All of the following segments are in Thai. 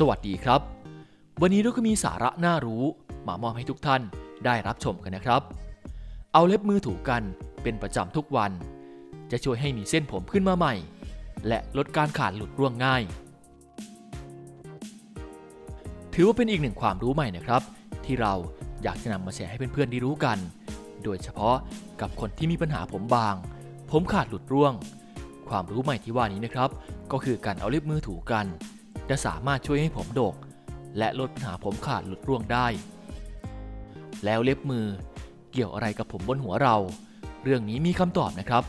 สวัสดีครับ วันนี้เราก็มีสาระน่ารู้ มามอบให้ทุกท่านได้รับชมกันนะครับ เอาเล็บมือถูกันเป็นประจำทุกวัน จะช่วยให้มีเส้นผมขึ้นมาใหม่ และลดการขาดหลุดร่วงง่าย ถือว่าเป็นอีกหนึ่งความรู้ใหม่นะครับ ที่เราอยากจะนำมาแชร์ให้เพื่อนๆได้รู้กัน โดยเฉพาะกับคนที่มีปัญหาผมบาง ผมขาดหลุดร่วง ความรู้ใหม่ที่ว่านี้นะครับ ก็คือการเอาเล็บมือถูกัน จะสามารถช่วยให้ผมโดก และลดปัญหาผมขาดหลุดร่วงได้ แล้วเล็บมือเกี่ยวอะไรกับผมบนหัวเรา เรื่องนี้มีคำตอบนะครับ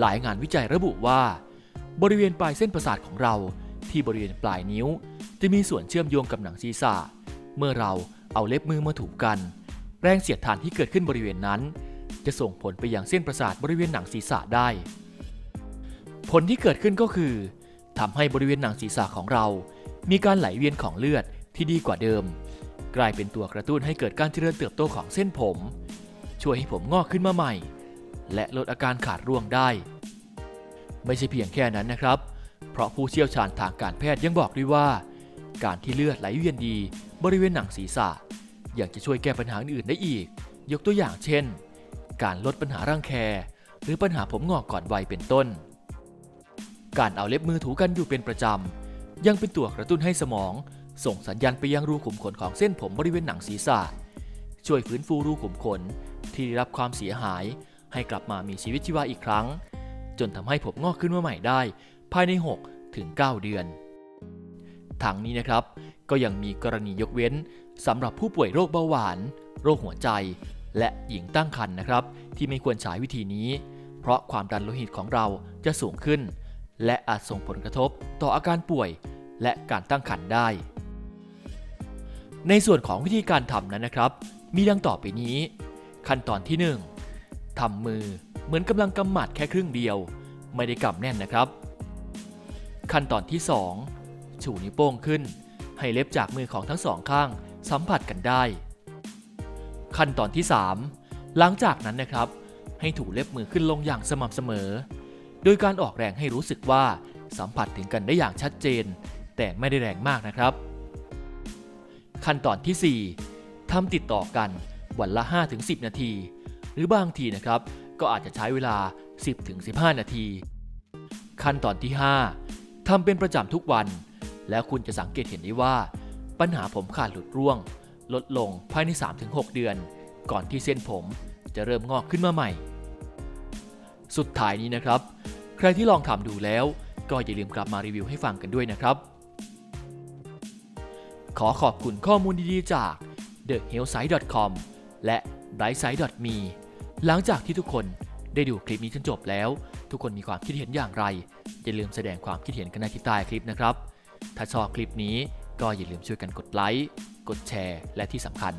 หลายงานวิจัยระบุว่า บริเวณปลายเส้นประสาทของเรา ที่บริเวณปลายนิ้ว จะมีส่วนเชื่อมโยงกับหนังศีรษะ เมื่อเราเอาเล็บมือมาถูกกัน แรงเสียดทานที่เกิดขึ้นบริเวณนั้น จะส่งผลไปยังเส้นประสาทบริเวณหนังศีรษะได้ ผลที่เกิดขึ้นก็คือ ทำให้บริเวณหนังศีรษะของเรา มีการไหลเวียนของเลือดที่ดีกว่าเดิม กลายเป็นตัวกระตุ้นให้เกิดการเจริญเติบโตของเส้นผม ช่วยให้ผมงอกขึ้นมาใหม่ และลดอาการขาดร่วงได้ ไม่ใช่เพียงแค่นั้นนะครับ เพราะผู้เชี่ยวชาญทางการแพทย์ยังบอกด้วยว่า การที่เลือดไหลเวียนดี บริเวณหนังศีรษะยังจะช่วยแก้ปัญหาอื่นๆได้อีก ยกตัวอย่างเช่น การลดปัญหาร่างแคหรือปัญหาผมงอกก่อนวัยเป็นต้น การเอาเล็บมือถูกันอยู่เป็นประจำ ยังเป็นตัวกระตุ้นให้สมอง ส่งสัญญาณไปยังรูขุมขนของเส้นผมบริเวณหนังศีรษะ ช่วยฟื้นฟูรูขุมขนที่ได้รับความเสียหาย ให้กลับมามีชีวิตชีวาอีกครั้ง จนทำให้ผมงอกขึ้นมาใหม่ได้ ภายใน 6 ถึง 9 เดือนทั้งนี้นะครับ ก็ยังมีกรณียกเว้นสำหรับผู้ป่วยโรคเบาหวาน โรคหัวใจ และหญิงตั้งครรภ์นะครับ ที่ไม่ควรใช้วิธีนี้ เพราะความดันโลหิตของเราจะสูงขึ้น และอาจส่งผลกระทบต่ออาการป่วยและการตั้งครรภ์ได้ ในส่วนของวิธีการทำนั้นนะครับ มีดังต่อไปนี้ ขั้นตอนที่ 1ทำมือเหมือนกำลังกำหมัดแค่ครึ่งเดียว ไม่ได้กำแน่นนะครับ ขั้นตอนที่ 2 ชูนิ้วโป้งขึ้น ให้เล็บจากมือของทั้งสองข้างสัมผัสกันได้ ขั้นตอนที่ 3 หลังจากนั้นนะครับ ให้ถูเล็บมือขึ้นลงอย่างสม่ำเสมอ โดยการออกแรงให้รู้สึกว่าสัมผัสถึงกันได้อย่างชัดเจน แต่ไม่ได้แรงมากนะครับ ขั้นตอนที่ 4ทำติดต่อกันวันละ 5-10 นาที หรือบางทีนะครับ ก็อาจจะใช้เวลา 10-15 นาที ขั้นตอนที่ 5ทำเป็นประจำทุกวัน แล้วคุณจะสังเกตเห็นได้ว่า ปัญหาผมขาดหลุดร่วง ลดลงภายใน 3-6 เดือน ก่อนที่เส้นผมจะเริ่มงอกขึ้นมาใหม่ สุดท้ายนี้นะครับ ใครที่ลองทำดูแล้ว ก็อย่าลืมกลับมารีวิวให้ฟังกันด้วยนะครับ ขอขอบคุณข้อมูลดีๆจาก thehealthsite.com และ brightside.me หลังจากที่ทุกคนได้ดูคลิปนี้จนจบแล้ว ทุกคนมีความคิดเห็นอย่างไร อย่าลืมแสดงความคิดเห็นกันในที่ใต้คลิปนะครับ ถ้าชอบคลิปนี้ก็อย่าลืมช่วยกันกดไลค์ กดแชร์ และที่สำคัญ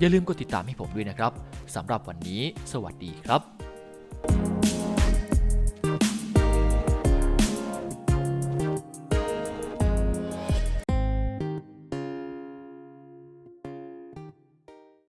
อย่าลืมกดติดตามให้ผมด้วยนะครับสำหรับวันนี้ สวัสดีครับ